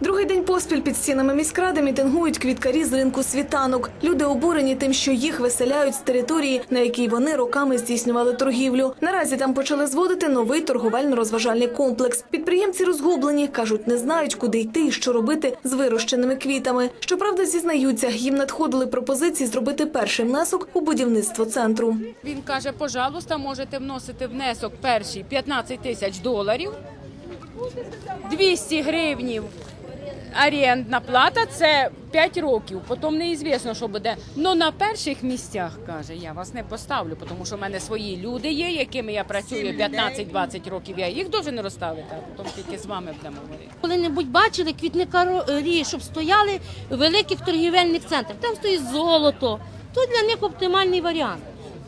Другий день поспіль під стінами міськради мітингують квіткарі з ринку світанок. Люди обурені тим, що їх виселяють з території, на якій вони роками здійснювали торгівлю. Наразі там почали зводити новий торговельно-розважальний комплекс. Підприємці розгублені, кажуть, не знають, куди йти і що робити з вирощеними квітами. Щоправда, зізнаються, їм надходили пропозиції зробити перший внесок у будівництво центру. Він каже, пожалуйста, можете вносити внесок перший 15 тисяч доларів, 200 гривнів орендна плата це 5 років. Потім неізвісно, що буде. Ну на перших місцях каже, я вас не поставлю, тому що в мене свої люди є, якими я працюю 15-20 років. Я їх дуже не розставити, а потім тільки з вами будемо говорити. Коли-небудь бачили квітникарі, щоб стояли в великих торгівельних центрах. Там стоїть золото. То для них оптимальний варіант.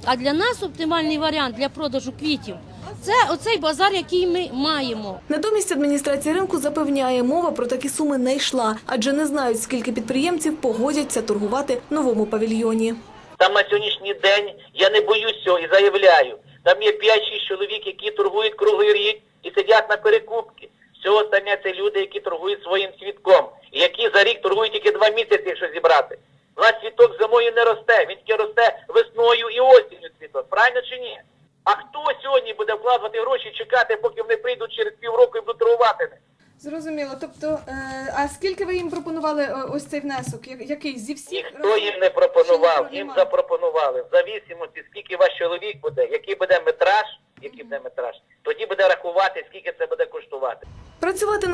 А для нас оптимальний варіант для продажу квітів це оцей базар, який ми маємо. Натомість адміністрація ринку запевняє, мова про такі суми не йшла, адже не знають, скільки підприємців погодяться торгувати в новому павільйоні. Там на сьогоднішній день я не боюсь цього і заявляю. Там є 5-6 чоловік, які торгують круглий рік і сидять на перекупки. Все остальне це люди, які торгують своїм цвітком, і які за рік торгують тільки два місяці, якщо зібрати. У нас цвіток зимою не росте, він тільки росте весною і осінню цвіток. Правильно чи ні? А хто сьогодні буде вкладати гроші, чекати, поки вони прийдуть через півроку і будуть торгувати? Зрозуміло. Тобто, е, а скільки ви їм пропонували е, ось цей внесок? Який зі всіх Ніхто їм не пропонував, їм запропонували. В зависимості, скільки ваш чоловік буде, який буде метраж, який буде метраж,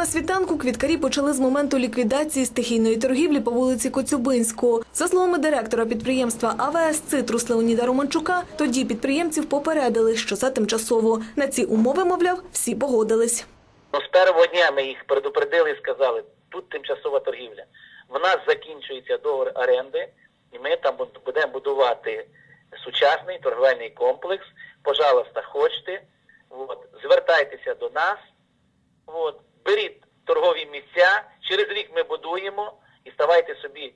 на світанку квіткарі почали з моменту ліквідації стихійної торгівлі по вулиці Коцюбинського. За словами директора підприємства АВС «Цитрус» Леоніда Романчука, тоді підприємців попередили, що це тимчасово. На ці умови, мовляв, всі погодились. Ну, з першого дня ми їх предупредили і сказали, тут тимчасова торгівля. В нас закінчується договір оренди, і ми там будемо будувати сучасний торговельний комплекс. Пожалуйста, хочете, от, звертайтеся до нас, беріть торгові місця, через рік ми будуємо і ставайте собі,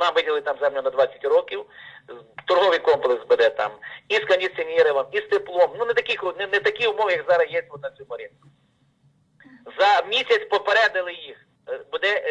нам виділили там землю на 20 років, торговий комплекс буде там, і з кондиціонером, і з теплом. Ну не такі, не, не такі умови, як зараз є от на цьому ринку. За місяць попередили їх. Е, Буде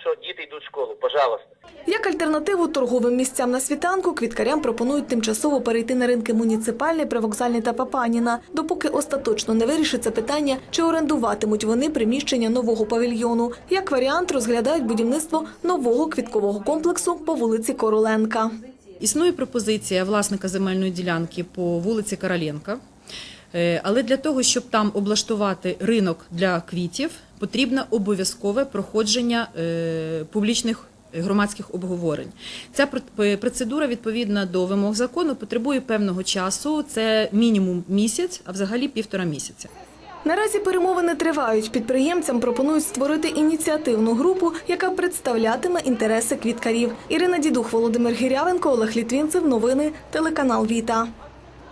що діти йдуть в школу, пожалуйста. Як альтернативу торговим місцям на світанку, квіткарям пропонують тимчасово перейти на ринки муніципальний, привокзальний та Папаніна, допоки остаточно не вирішиться питання, чи орендуватимуть вони приміщення нового павільйону. Як варіант розглядають будівництво нового квіткового комплексу по вулиці Короленка. Існує пропозиція власника земельної ділянки по вулиці Короленка. Е, Але для того, щоб там облаштувати ринок для квітів, потрібно обов'язкове проходження е, публічних громадських обговорень. Ця пр- процедура, відповідно до вимог закону, потребує певного часу. Це мінімум місяць, а взагалі півтора місяця. Наразі перемовини тривають. Підприємцям пропонують створити ініціативну групу, яка представлятиме інтереси квіткарів. Ірина Дідух, Володимир Гірявенко, Олег Літвінцев. Новини телеканал Віта.